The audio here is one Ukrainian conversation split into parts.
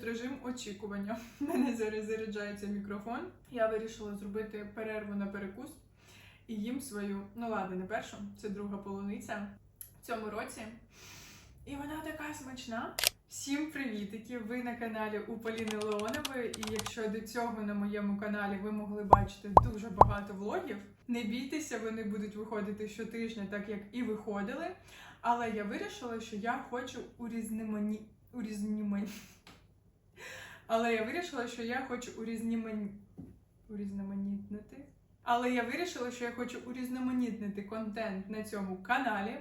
тут режим очікування. У мене зараз заряджається мікрофон. Я вирішила зробити перерву на перекус і їм свою, ну ладно, не першу, це друга полуниця в цьому році. І вона така смачна. Всім привітики! Ви на каналі у Поліни Леонової. І якщо до цього на моєму каналі ви могли бачити дуже багато влогів, не бійтеся, вони будуть виходити щотижня, так як і виходили. Але я вирішила, що я хочу урізномані... урізномані... Але я вирішила, що я хочу урізномані... урізноманітнити. Але я вирішила, що я хочу урізноманітнити контент на цьому каналі,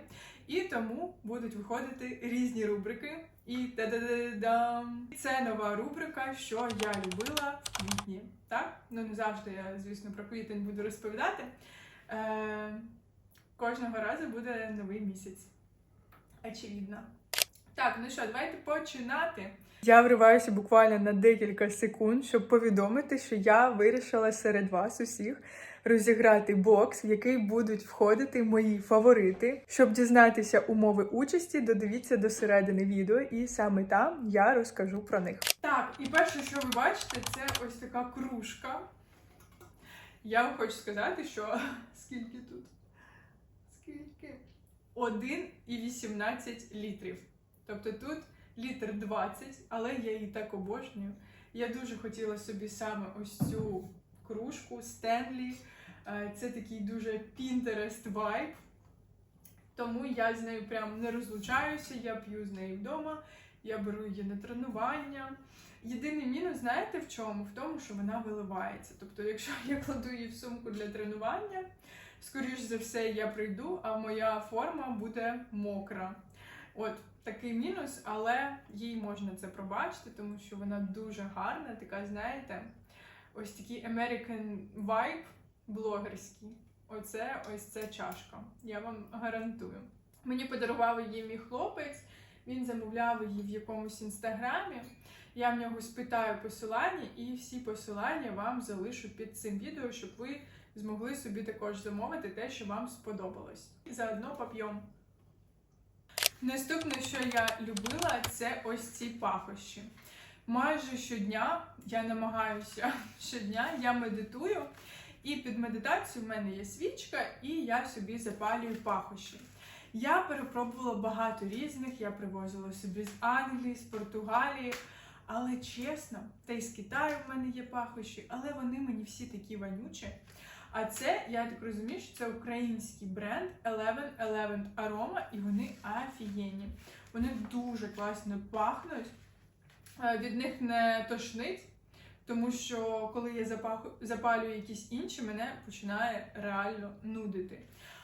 і тому будуть виходити різні рубрики. І та-да-да-дам! Це нова рубрика, що я любила в квітні. Так? Ну не завжди я, звісно, про квітень буду розповідати. Е, кожного разу буде новий місяць. Очевидно. Так, ну що, давайте починати. Я вриваюся буквально на декілька секунд, щоб повідомити, що я вирішила серед вас усіх розіграти бокс, в який будуть входити мої фаворити. Щоб дізнатися умови участі, додивіться до середини відео, і саме там я розкажу про них. Так, і перше, що ви бачите, це ось така кружка. Я вам хочу сказати, що скільки тут? Скільки? 1,18 літрів. Тобто тут літр 20, але я її так обожнюю. Я дуже хотіла собі саме ось цю кружку Стенлі. Це такий дуже Pinterest вайб. Тому я з нею прям не розлучаюся, я п'ю з нею вдома, я беру її на тренування. Єдиний мінус, знаєте в чому? В тому, що вона виливається. Тобто, якщо я кладу її в сумку для тренування, скоріш за все, я прийду, а моя форма буде мокра. От такий мінус, але їй можна це пробачити, тому що вона дуже гарна, така, знаєте, ось такий American vibe блогерський. Оце ось ця чашка. Я вам гарантую. Мені подарував її мій хлопець, він замовляв її в якомусь інстаграмі. Я в нього спитаю посилання, і всі посилання вам залишу під цим відео, щоб ви змогли собі також замовити те, що вам сподобалось. І заодно поп'ємо. Наступне, що я любила, це ось ці пахощі. Майже щодня я намагаюся щодня, я медитую, і під медитацію в мене є свічка, і я собі запалюю пахощі. Я перепробувала багато різних, я привозила собі з Англії, з Португалії. Але чесно, та й з Китаю в мене є пахощі, але вони мені всі такі вонючі. А це, я так розумію, що це український бренд Eleven Eleven Aroma, і вони офігенні. Вони дуже класно пахнуть. Е, Від них не тошнить, тому що коли я запалюю якісь інші, мене починає реально нудити.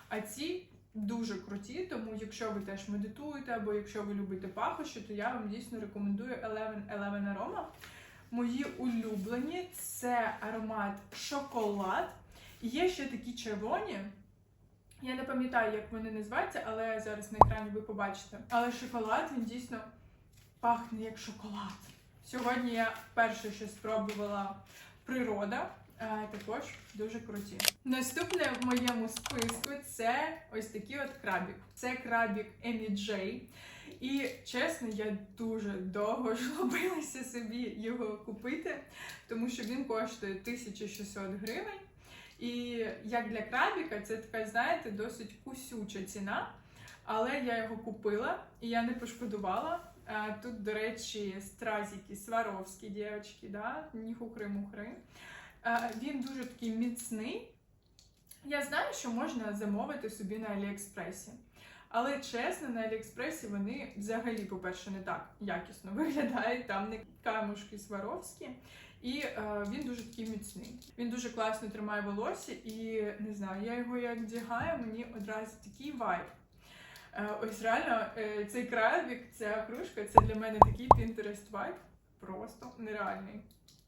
А ці дуже круті, тому якщо ви теж медитуєте або якщо ви любите пахощі, то я вам дійсно рекомендую Eleven Eleven Aroma. Мої улюблені це аромат шоколад. Є ще такі червоні. Я не пам'ятаю, як вони називаються, але зараз на екрані ви побачите. Але шоколад він дійсно пахне як шоколад. Сьогодні я перше, що спробувала природа, е, також дуже круті. Наступне в моєму списку це ось такий от крабік. Це крабік Емі Джей. І чесно, я дуже довго жлобилася собі його купити, тому що він коштує 1600 гривень. І як для крабіка, це така, знаєте, досить кусюча ціна. Але я його купила і я не пошкодувала. Е, Тут, до речі, стразики сваровські дівчатки, да? ніхухри-мухри. Е, Він дуже такий міцний. Я знаю, що можна замовити собі на Аліекспресі. Але чесно, на Аліекспресі вони взагалі, по-перше, не так якісно виглядають. Там не камушки сваровські. І е, він дуже такий міцний. Він дуже класно тримає волосся, і не знаю, я його як вдягаю, мені одразу такий вайб. Е, ось реально е, цей крабік, ця кружка, це для мене такий Pinterest вайб, просто нереальний.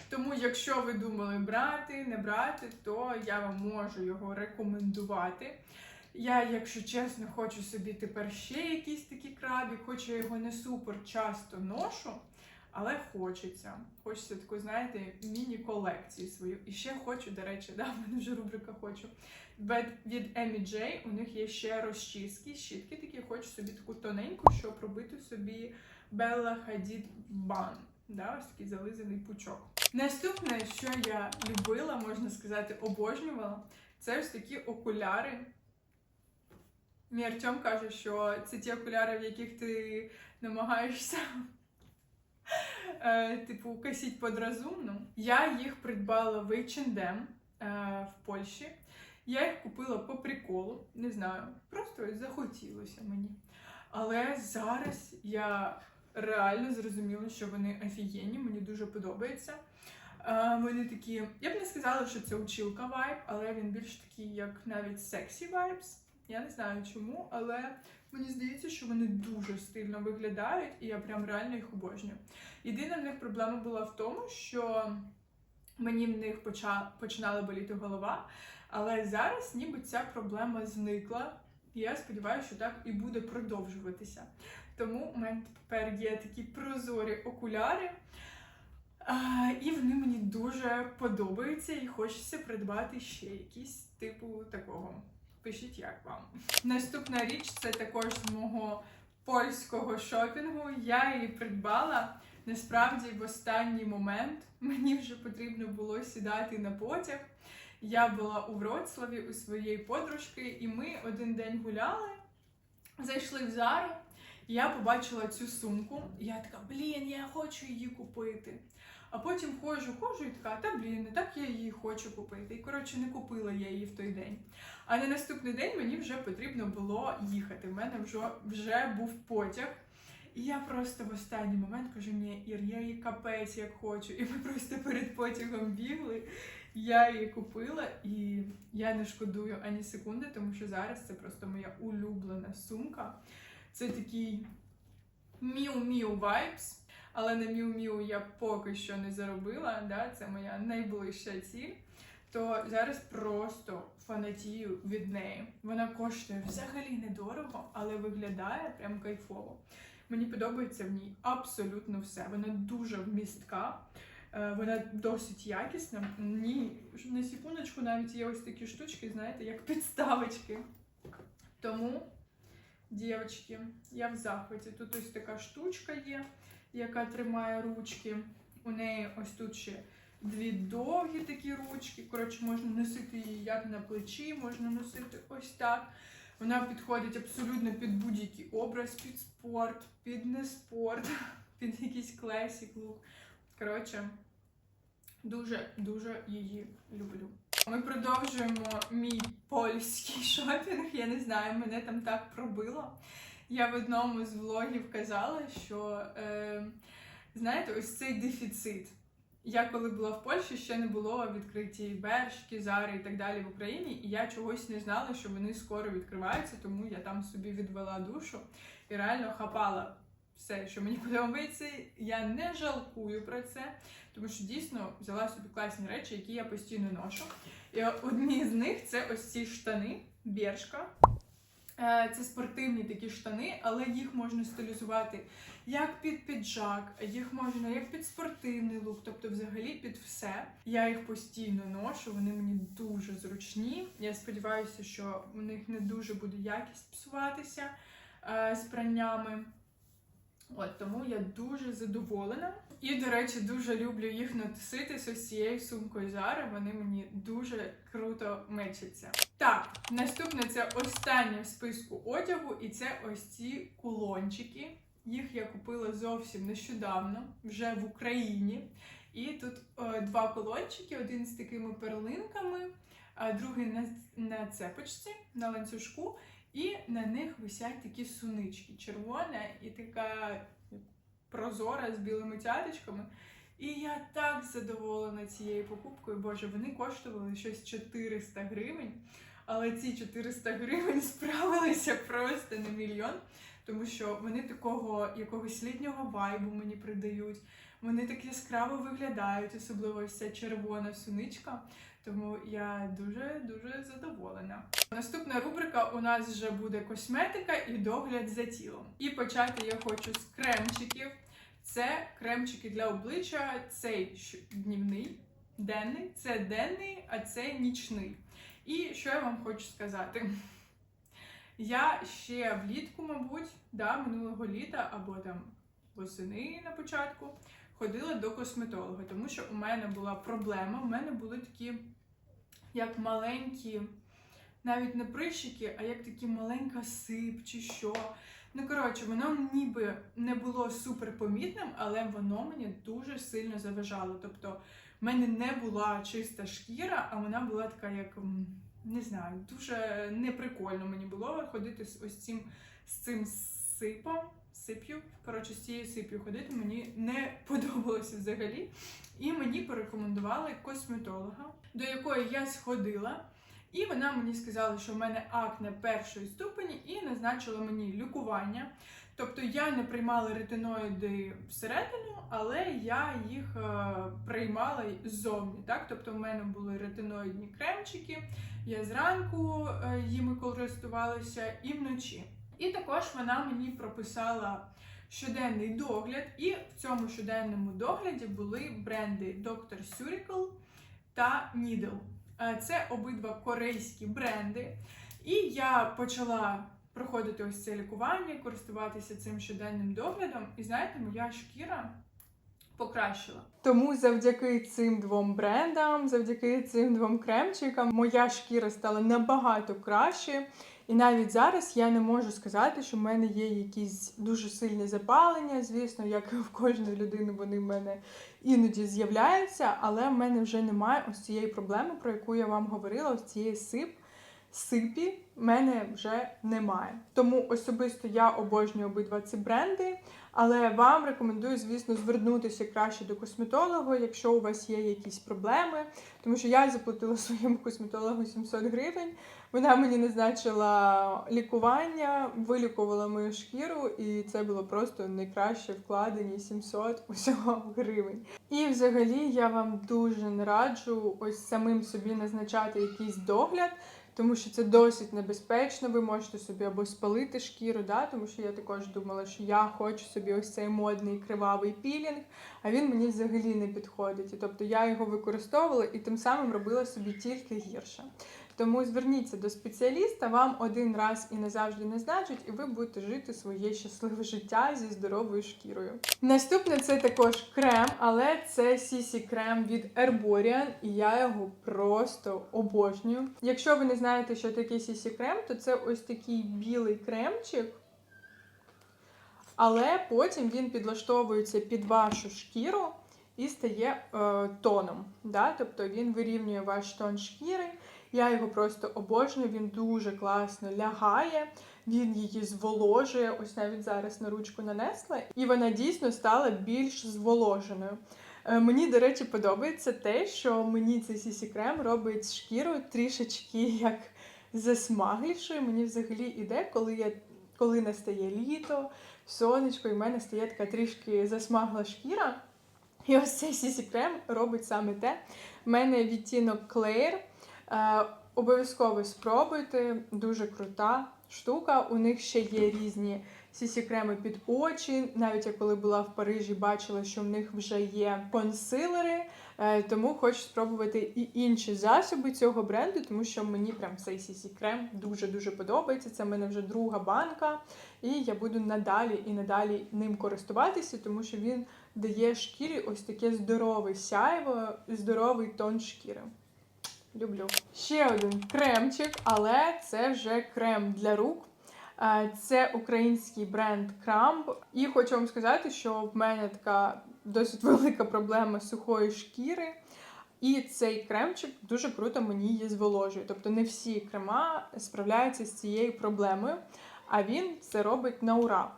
Тому, якщо ви думали брати, не брати, то я вам можу його рекомендувати. Я, якщо чесно, хочу собі тепер ще якийсь такий крабік, хоч я його не супер часто ношу. Але хочеться. Хочеться таку, знаєте, міні-колекцію свою. І ще хочу, до речі, да, в мене вже рубрика хочу. Від Емі Джей у них є ще розчіски, щітки такі, хочу собі таку тоненьку, щоб робити собі Белла Хадід бан. Да, ось такий зализаний пучок. Наступне, що я любила, можна сказати, обожнювала, це ось такі окуляри. Мій Артем каже, що це ті окуляри, в яких ти намагаєшся типу косіть подразумно. Я їх придбала в H&M е, в Польщі. Я їх купила по приколу, не знаю, просто захотілося мені. Але зараз я реально зрозуміла, що вони офігенні, мені дуже подобається. Е, Вони такі, я б не сказала, що це училка вайб, але він більш такий, як навіть сексі вайбс. Я не знаю чому, але мені здається, що вони дуже стильно виглядають, і я прям реально їх обожнюю. Єдина в них проблема була в тому, що мені в них починала боліти голова, але зараз ніби ця проблема зникла. Я сподіваюся, що так і буде продовжуватися. Тому у мене тепер є такі прозорі окуляри. А, і вони мені дуже подобаються, і хочеться придбати ще якісь типу такого. Пишіть, як вам. Наступна річ це також з мого польського шопінгу. Я її придбала. Насправді, в останній момент мені вже потрібно було сідати на потяг. Я була у Вроцлаві у своєї подружки, і ми один день гуляли, зайшли в Зару. Я побачила цю сумку, я така, блін, я хочу її купити. А потім ходжу, ходжу і така, та блін, не так я її хочу купити. І коротше не купила я її в той день. А на наступний день мені вже потрібно було їхати. У мене вже, вже був потяг. І я просто в останній момент кажу, ні, Ір, я її капець як хочу. І ми просто перед потягом бігли. Я її купила, і я не шкодую ані секунди, тому що зараз це просто моя улюблена сумка. Це такий Miu Vibes, але на Miu я поки що не заробила. Да? Це моя найближча ціль. То зараз просто фанатію від неї. Вона коштує взагалі недорого, але виглядає прям кайфово. Мені подобається в ній абсолютно все. Вона дуже вмістка. Е, Вона досить якісна. Ні, на секундочку навіть є ось такі штучки, знаєте, як підставочки. Тому, дівчатки, я в захваті. Тут ось така штучка є, яка тримає ручки. У неї ось тут ще дві довгі такі ручки. Коротше, можна носити її як на плечі, можна носити ось так. Вона підходить абсолютно під будь-який образ, під спорт, під не спорт, під якийсь класік лук. Коротше, дуже-дуже її люблю. Ми продовжуємо мій польський шопінг. Я не знаю, мене там так пробило. Я в одному з влогів казала, що е, знаєте, ось цей дефіцит. Я коли була в Польщі, ще не було відкриті Бершки, Зари і так далі в Україні, і я чогось не знала, що вони скоро відкриваються, тому я там собі відвела душу і реально хапала все, що мені подобається. Я не жалкую про це, тому що дійсно взяла собі класні речі, які я постійно ношу. І одні з них це ось ці штани, Бершка. Е, Це спортивні такі штани, але їх можна стилізувати як під піджак, їх можна як під спортивний лук, тобто взагалі під все. Я їх постійно ношу, вони мені дуже зручні. Я сподіваюся, що у них не дуже буде якість псуватися е, з праннями. От тому я дуже задоволена. І, до речі, дуже люблю їх носити з ось цією сумкою Zara. Вони мені дуже круто мечаться. Так, наступне це останнє в списку одягу, і це ось ці кулончики. Їх я купила зовсім нещодавно, вже в Україні. І тут е, два колончики: один з такими перлинками, а другий на, на цепочці, на ланцюжку. І на них висять такі сунички, червона і така прозора з білими цяточками. І я так задоволена цією покупкою. Боже, вони коштували щось 400 гривень. Але ці 400 гривень справилися просто на мільйон, тому що вони такого якогось літнього вайбу мені придають. Вони так яскраво виглядають, особливо ця червона суничка. Тому я дуже дуже задоволена. Наступна рубрика у нас вже буде косметика і догляд за тілом. І почати я хочу з кремчиків. Це кремчики для обличчя, цей днівний, денний, це денний, а це нічний. І що я вам хочу сказати? Я ще влітку, мабуть, да, минулого літа або там восени на початку ходила до косметолога, тому що у мене була проблема. У мене були такі як маленькі, навіть не прищики, а як такі маленька сип чи що. Ну, коротше, воно ніби не було супер помітним, але воно мені дуже сильно заважало. Тобто, в мене не була чиста шкіра, а вона була така, як не знаю, дуже неприкольно мені було ходити з ось цим з цим сипом, сип'ю. Коротше, з цією сип'ю ходити мені не подобалося взагалі. І мені порекомендували косметолога, до якої я сходила. І вона мені сказала, що в мене акне першої ступені, і назначила мені лікування. Тобто я не приймала ретиноїди всередину, але я їх е, приймала ззовні. Так? Тобто в мене були ретиноїдні кремчики, я зранку е, їми користувалася і вночі. І також вона мені прописала щоденний догляд, і в цьому щоденному догляді були бренди Dr. Surical та Needle. Е, Це обидва корейські бренди. І я почала проходити ось це лікування, користуватися цим щоденним доглядом. І знаєте, моя шкіра покращила. Тому завдяки цим двом брендам, завдяки цим двом кремчикам, моя шкіра стала набагато краще. І навіть зараз я не можу сказати, що в мене є якісь дуже сильні запалення. Звісно, як в кожної людини вони в мене іноді з'являються, але в мене вже немає ось цієї проблеми, про яку я вам говорила, ось цієї сип. Сипі мене вже немає. Тому особисто я обожнюю обидва ці бренди. Але вам рекомендую, звісно, звернутися краще до косметолога, якщо у вас є якісь проблеми. Тому що я заплатила своєму косметологу 700 гривень. Вона мені назначила лікування, вилікувала мою шкіру, і це було просто найкраще вкладені 700 усього гривень. І взагалі я вам дуже не раджу ось самим собі назначати якийсь догляд. Тому що це досить небезпечно, ви можете собі або спалити шкіру, да? тому що я також думала, що я хочу собі ось цей модний кривавий пілінг, а він мені взагалі не підходить. І тобто я його використовувала і тим самим робила собі тільки гірше. Тому зверніться до спеціаліста, вам один раз і назавжди назначать, і ви будете жити своє щасливе життя зі здоровою шкірою. Наступне це також крем, але це CC крем від Herborian, і я його просто обожнюю. Якщо ви не знаєте, що таке CC крем, то це ось такий білий кремчик. Але потім він підлаштовується під вашу шкіру і стає е, тоном. Да? Тобто він вирівнює ваш тон шкіри. Я його просто обожнюю, він дуже класно лягає, він її зволожує. Ось навіть зараз на ручку нанесла, і вона дійсно стала більш зволоженою. Е, Мені, до речі, подобається те, що мені цей CC крем робить шкіру трішечки як засмаглішою. Мені взагалі іде, коли я коли настає літо, сонечко, і в мене стає така трішки засмагла шкіра. І ось цей CC крем робить саме те. У мене відтінок Claire. Е, обов'язково спробуйте, дуже крута штука. У них ще є різні CC креми під очі. Навіть я коли була в Парижі, бачила, що в них вже є консилери. Е, тому хочу спробувати і інші засоби цього бренду, тому що мені прям цей CC крем дуже-дуже подобається. Це в мене вже друга банка, і я буду надалі і надалі ним користуватися, тому що він дає шкірі ось таке здорове сяйво, здоровий тон шкіри. Люблю. Ще один кремчик, але це вже крем для рук. Це український бренд Крамп. І хочу вам сказати, що в мене така досить велика проблема сухої шкіри. І цей кремчик дуже круто мені її зволожує. Тобто не всі крема справляються з цією проблемою, а він це робить на ура.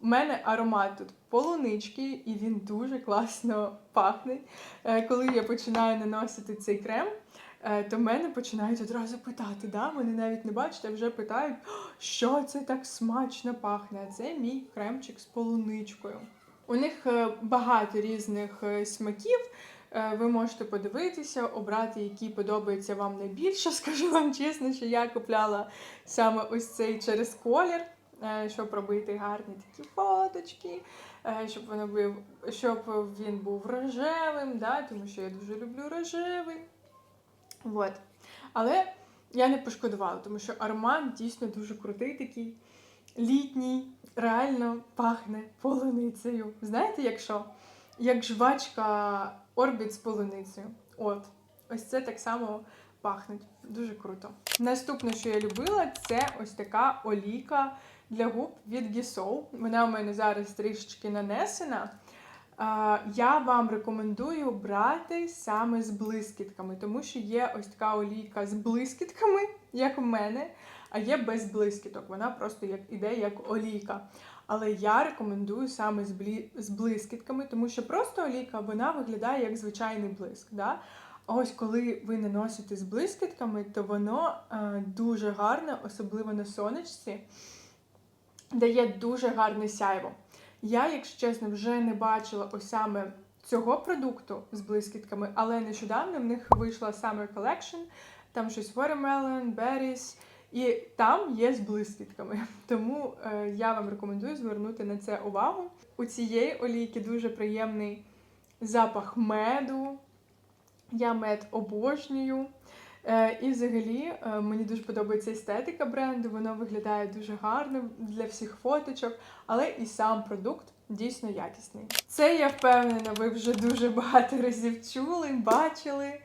У мене аромат тут полунички, і він дуже класно пахне. Е, Коли я починаю наносити цей крем, то мене починають одразу питати. Да? Вони навіть не бачать, а вже питають, що це так смачно пахне. Це мій кремчик з полуничкою. У них е, багато різних е, смаків. Е, Ви можете подивитися, обрати, який подобається вам найбільше. Скажу вам чесно, що я купляла саме ось цей через колір, е, щоб робити гарні такі фоточки, е, щоб воно був, щоб він був рожевим, да, тому що я дуже люблю рожевий. Вот. Але я не пошкодувала, тому що аромат дійсно дуже крутий такий, літній, реально пахне полуницею. Знаєте, якщо? як жвачка орбіт з полуницею. От, ось це так само пахнуть. Дуже круто. Наступне, що я любила, це ось така олійка для губ від Гісоу. Вона у мене зараз трішечки нанесена. Я вам рекомендую брати саме з блискітками, тому що є ось така олійка з блискітками, як в мене, а є без блискіток. Вона просто як іде як олійка. Але я рекомендую саме з, блі... з блискітками, тому що просто олійка вона виглядає як звичайний блиск. Да? А ось коли ви наносите з блискітками, то воно е, дуже гарне, особливо на сонечці, дає дуже гарне сяйво. Я, якщо чесно, вже не бачила ось саме цього продукту з блискітками, але нещодавно в них вийшла Summer Collection, там щось Watermelon, Berries, і там є з блискітками. Тому е, я вам рекомендую звернути на це увагу. У цієї олійки дуже приємний запах меду. Я мед обожнюю. Е, і взагалі е, мені дуже подобається естетика бренду, воно виглядає дуже гарно для всіх фоточок, але і сам продукт дійсно якісний. Це я впевнена, ви вже дуже багато разів чули, бачили,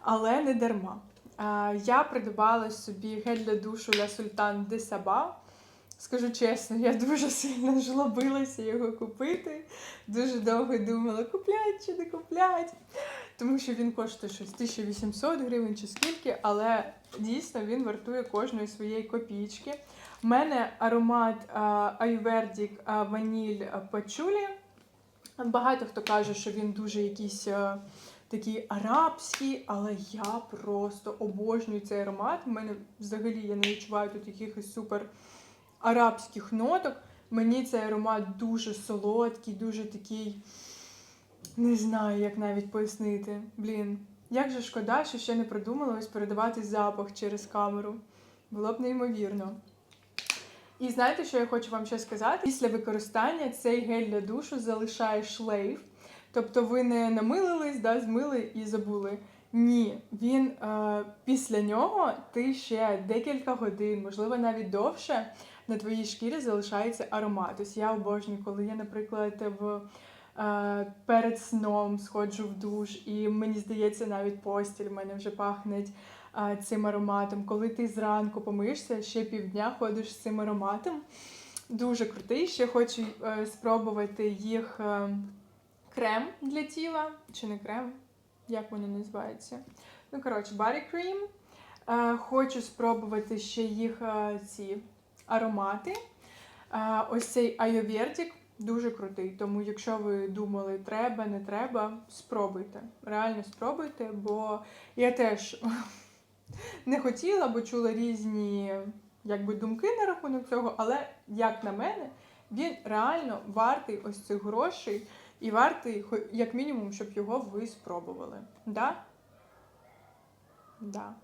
але не дарма. Е, я придбала собі гель для душу для Султан де Саба. Скажу чесно, я дуже сильно жлобилася його купити. Дуже довго думала, куплять чи не куплять. Тому що він коштує щось 1800 гривень чи скільки, але дійсно він вартує кожної своєї копійки. У мене аромат Ayurvedic а, ваніль пачулі. Багато хто каже, що він дуже якийсь такий арабський, але я просто обожнюю цей аромат. У мене взагалі я не відчуваю тут якихось супер арабських ноток. Мені цей аромат дуже солодкий, дуже такий. Не знаю, як навіть пояснити. Блін, як же шкода, що ще не придумала ось передавати запах через камеру. Було б неймовірно. І знаєте, що я хочу вам ще сказати? Після використання цей гель для душу залишає шлейф. Тобто ви не намилились, да, змили і забули. Ні, він е, після нього ти ще декілька годин, можливо, навіть довше, на твоїй шкірі залишається аромат. Ось я обожнюю, коли я, наприклад, в е, перед сном сходжу в душ, і мені здається, навіть постіль в мене вже пахне е, цим ароматом. Коли ти зранку помиєшся, ще півдня ходиш з цим ароматом. Дуже крутий. Ще хочу е, спробувати їх крем для тіла. Чи не крем? Як воно називається? Ну, коротше, Body Cream. Хочу спробувати ще їх ці аромати. Ось цей Ayurvedic дуже крутий. Тому, якщо ви думали, треба, не треба, спробуйте. Реально спробуйте, бо я теж не хотіла, бо чула різні якби, думки на рахунок цього, але, як на мене, він реально вартий ось цих грошей і вартий, як мінімум, щоб його ви спробували. Да? Да.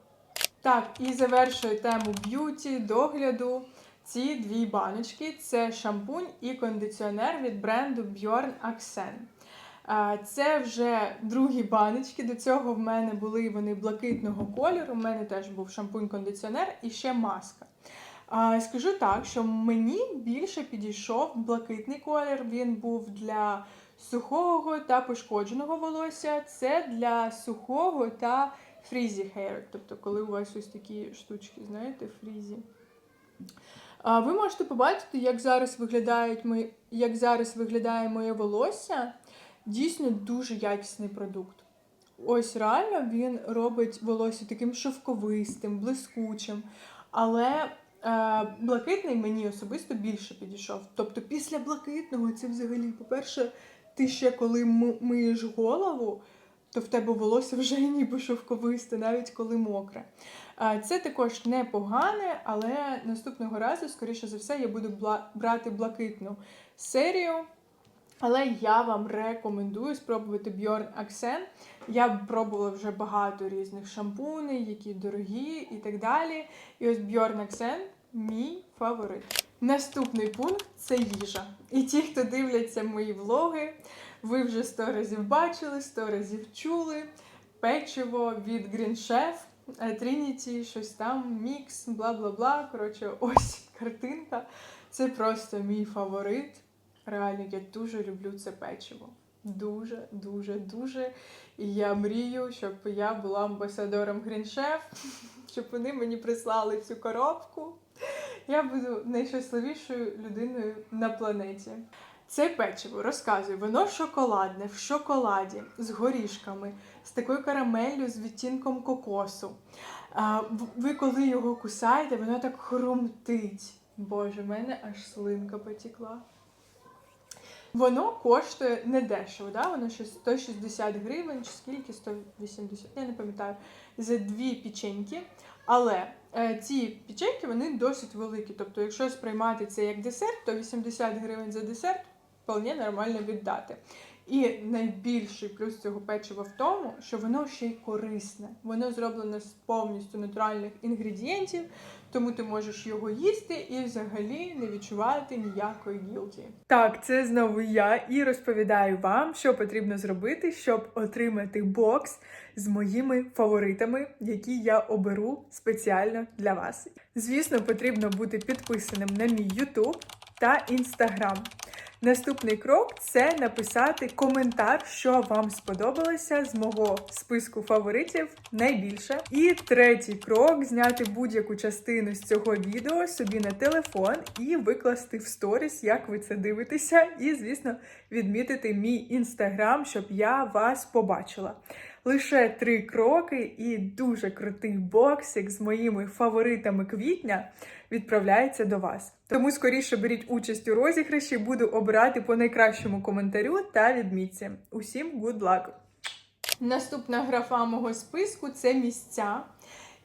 Так, і завершую тему б'юті, догляду. Ці дві баночки це шампунь і кондиціонер від бренду Bjorn Accent. А, Це вже другі баночки. До цього в мене були вони блакитного кольору. У мене теж був шампунь-кондиціонер і ще маска. Скажу так, що мені більше підійшов блакитний колір. Він був для сухого та пошкодженого волосся. Це для сухого та фрізі hair. Тобто, коли у вас ось такі штучки, знаєте, фрізі. А ви можете побачити, як зараз виглядають мої, як зараз виглядає моє волосся. Дійсно дуже якісний продукт. Ось реально він робить волосся таким шовковистим, блискучим. Але е, блакитний мені особисто більше підійшов. Тобто, після блакитного це взагалі, по-перше, ти ще коли миєш голову, то в тебе волосся вже ніби шовковисте, навіть коли мокре. Це також непогане, але наступного разу, скоріше за все, я буду брати блакитну серію. Але я вам рекомендую спробувати Bjorn Accent. Я пробувала вже багато різних шампуней, які дорогі і так далі. І ось Bjorn Accent мій фаворит. Наступний пункт це їжа. І ті, хто дивляться мої влоги, ви вже сто разів бачили, сто разів чули. Печиво від Green Chef, е, Trinity, щось там, мікс, бла бла бла. Коротше, ось картинка. Це просто мій фаворит. Реально, я дуже люблю це печиво. Дуже, дуже, дуже. І я мрію, щоб я була амбасадором Гріншеф, щоб вони мені прислали цю коробку. Я буду найщасливішою людиною на планеті. Це печиво, розказую, воно шоколадне, в шоколаді, з горішками, з такою карамеллю, з відтінком кокосу. А, ви коли його кусаєте, воно так хрумтить. Боже, в мене аж слинка потекла. Воно коштує недешево, да? воно ще 160 гривень, чи скільки, 180, я не пам'ятаю, за дві печеньки. Але е, ці печеньки вони досить великі. Тобто, якщо сприймати це як десерт, то 80 гривень за десерт вполне нормально віддати. І найбільший плюс цього печива в тому, що воно ще й корисне. Воно зроблене з повністю натуральних інгредієнтів, тому ти можеш його їсти і взагалі не відчувати ніякої гілки. Так, це знову я і розповідаю вам, що потрібно зробити, щоб отримати бокс з моїми фаворитами, які я оберу спеціально для вас. Звісно, потрібно бути підписаним на мій YouTube та Instagram. Наступний крок це написати коментар, що вам сподобалося з мого списку фаворитів найбільше. І третій крок зняти будь-яку частину з цього відео собі на телефон і викласти в сторіс, як ви це дивитеся, і, звісно, відмітити мій інстаграм, щоб я вас побачила. Лише три кроки і дуже крутий боксик з моїми фаворитами квітня відправляється до вас. Тому скоріше беріть участь у розіграші, буду обирати по найкращому коментарю та відмітці. Усім good luck! Наступна графа мого списку це місця.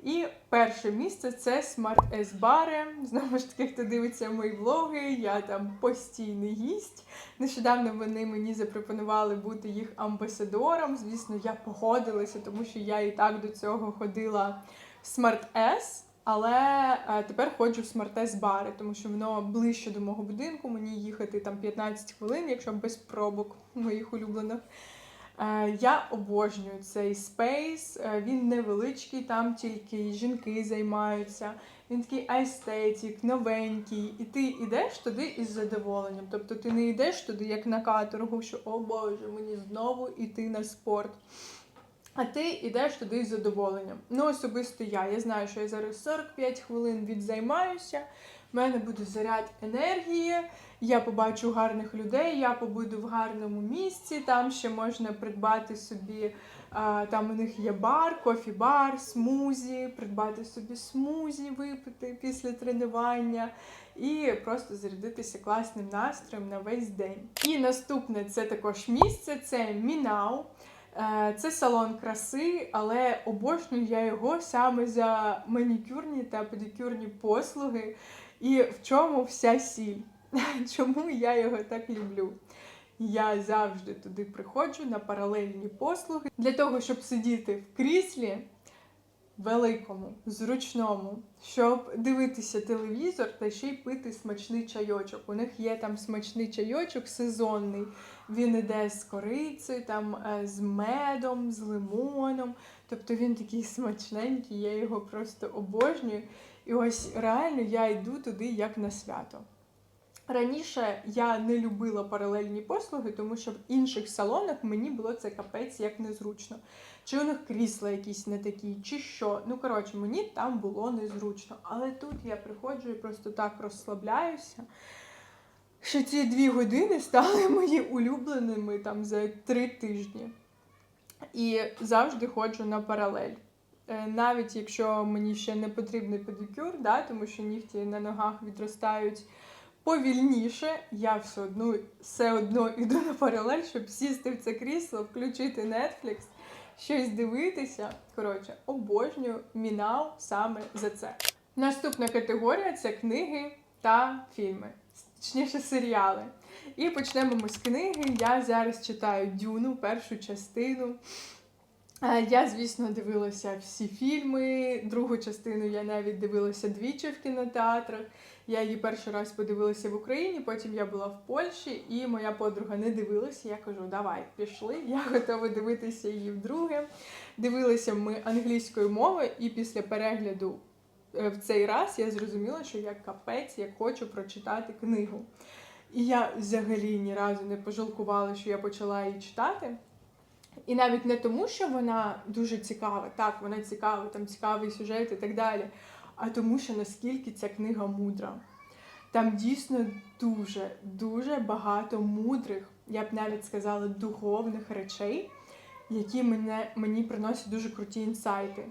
І перше місце це Smart S Bare. Знову ж таки, хто дивиться мої влоги, я там постійний гість. Нещодавно вони мені запропонували бути їх амбасадором. Звісно, я погодилася, тому що я і так до цього ходила в Smart S. Але е, тепер ходжу в Смартес бари, тому що воно ближче до мого будинку. Мені їхати там 15 хвилин, якщо без пробок моїх улюблених. Е, я обожнюю цей спейс. Е, він невеличкий, там тільки жінки займаються. Він такий естетик, новенький, і ти йдеш туди із задоволенням. Тобто ти не йдеш туди як на каторгу, що о Боже, мені знову йти на спорт. А ти йдеш туди з задоволенням. Ну, особисто я. Я знаю, що я зараз 45 хвилин відзаймаюся, в мене буде заряд енергії, я побачу гарних людей, я побуду в гарному місці. Там ще можна придбати собі, там у них є бар, кофі-бар, смузі, придбати собі смузі, випити після тренування. І просто зарядитися класним настроєм на весь день. І наступне це також місце це Мінау. Е, Це салон краси, але обожнюю я його саме за манікюрні та педикюрні послуги. І в чому вся сіль? Чому я його так люблю? Я завжди туди приходжу на паралельні послуги для того, щоб сидіти в кріслі великому, зручному, щоб дивитися телевізор та ще й пити смачний чайочок. У них є там смачний чайочок сезонний. Він іде з корицею, там е, з медом, з лимоном. Тобто він такий смачненький, я його просто обожнюю. І ось реально я йду туди як на свято. Раніше я не любила паралельні послуги, тому що в інших салонах мені було це капець як незручно. Чи у них крісла якісь не такі, чи що. Ну, коротше, мені там було незручно. Але тут я приходжу і просто так розслабляюся. Що ці дві години стали мої улюбленими там за три тижні. І завжди ходжу на паралель. Е, Навіть якщо мені ще не потрібний педикюр, да, тому що нігті на ногах відростають повільніше, я все одно, все одно йду на паралель, щоб сісти в це крісло, включити Netflix, щось дивитися. Коротше, обожнюю Мінау саме за це. Наступна категорія це книги та фільми, точніше серіали. І почнемо ми з книги. Я зараз читаю Дюну, першу частину. Я, звісно, дивилася всі фільми. Другу частину я навіть дивилася двічі в кінотеатрах. Я її перший раз подивилася в Україні, потім я була в Польщі, і моя подруга не дивилася. Я кажу, давай, пішли. Я готова дивитися її вдруге. Дивилися ми англійською мовою, і після перегляду е, в цей раз я зрозуміла, що я капець, як хочу прочитати книгу. І я взагалі ні разу не пожалкувала, що я почала її читати. І навіть не тому, що вона дуже цікава, так, вона цікава, там цікавий сюжет і так далі, а тому, що наскільки ця книга мудра. Там дійсно дуже, дуже багато мудрих, я б навіть сказала, духовних речей, які мене, мені приносять дуже круті інсайти.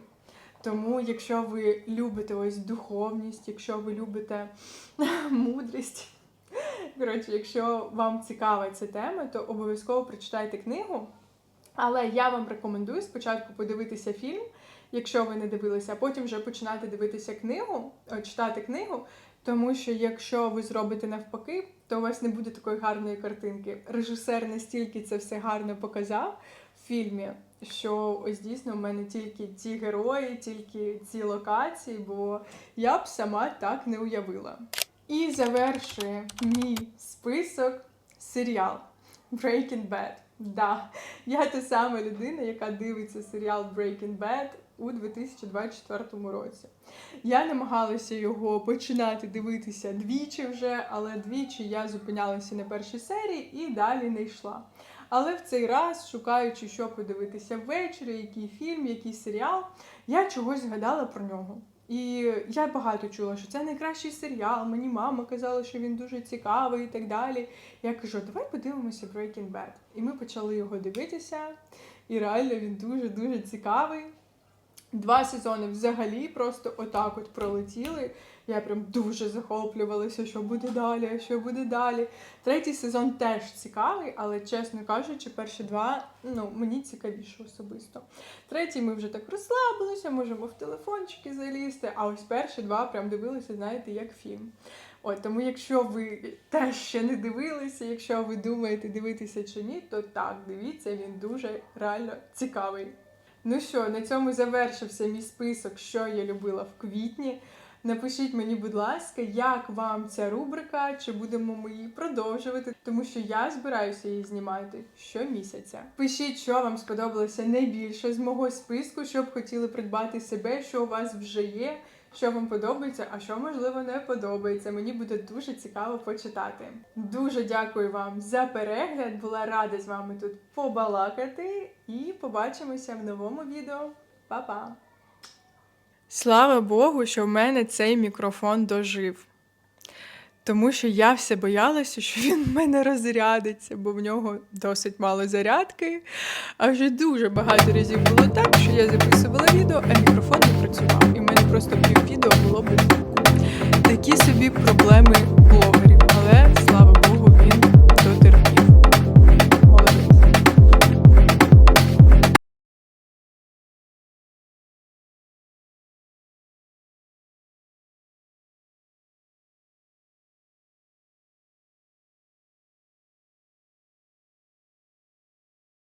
Тому, якщо ви любите ось духовність, якщо ви любите мудрість, коротше, якщо вам цікава ця тема, то обов'язково прочитайте книгу. Але я вам рекомендую спочатку подивитися фільм, якщо ви не дивилися, а потім вже починати дивитися книгу, читати книгу. Тому що якщо ви зробите навпаки, то у вас не буде такої гарної картинки. Режисер настільки це все гарно показав в фільмі, що ось дійсно в мене тільки ті герої, тільки ці локації, бо я б сама так не уявила. І завершує мій список серіал Breaking Bad. Да, я та сама людина, яка дивиться серіал Breaking Bad у 2024 році. Я намагалася його починати дивитися двічі вже, але двічі я зупинялася на першій серії і далі не йшла. Але в цей раз, шукаючи, що подивитися ввечері, який фільм, який серіал, я чогось згадала про нього. І я багато чула, що це найкращий серіал. Мені мама казала, що він дуже цікавий і так далі. Я кажу, давай подивимося Breaking Bad. І ми почали його дивитися. І реально він дуже-дуже цікавий. Два сезони взагалі просто отак от пролетіли. Я прям дуже захоплювалася, що буде далі, що буде далі. Третій сезон теж цікавий, але чесно кажучи, перші два ну, мені цікавіше особисто. Третій ми вже так розслабилися, можемо в телефончики залізти, а ось перші два прям дивилися, знаєте, як фільм. От тому, якщо ви теж ще не дивилися, якщо ви думаєте дивитися чи ні, то так, дивіться, він дуже реально цікавий. Ну що, на цьому завершився мій список, що я любила в квітні. Напишіть мені, будь ласка, як вам ця рубрика, чи будемо ми її продовжувати, тому що я збираюся її знімати щомісяця. Пишіть, що вам сподобалося найбільше з мого списку, що б хотіли придбати себе, що у вас вже є, що вам подобається, а що можливо не подобається. Мені буде дуже цікаво почитати. Дуже дякую вам за перегляд. Була рада з вами тут побалакати і побачимося в новому відео. Па-па! Слава Богу, що в мене цей мікрофон дожив. Тому що я все боялася, що він в мене розрядиться, бо в нього досить мало зарядки. А вже дуже багато разів було так, що я записувала відео, а мікрофон не працював. І в мене просто пів відео було без звуку. Такі собі проблеми блогерів,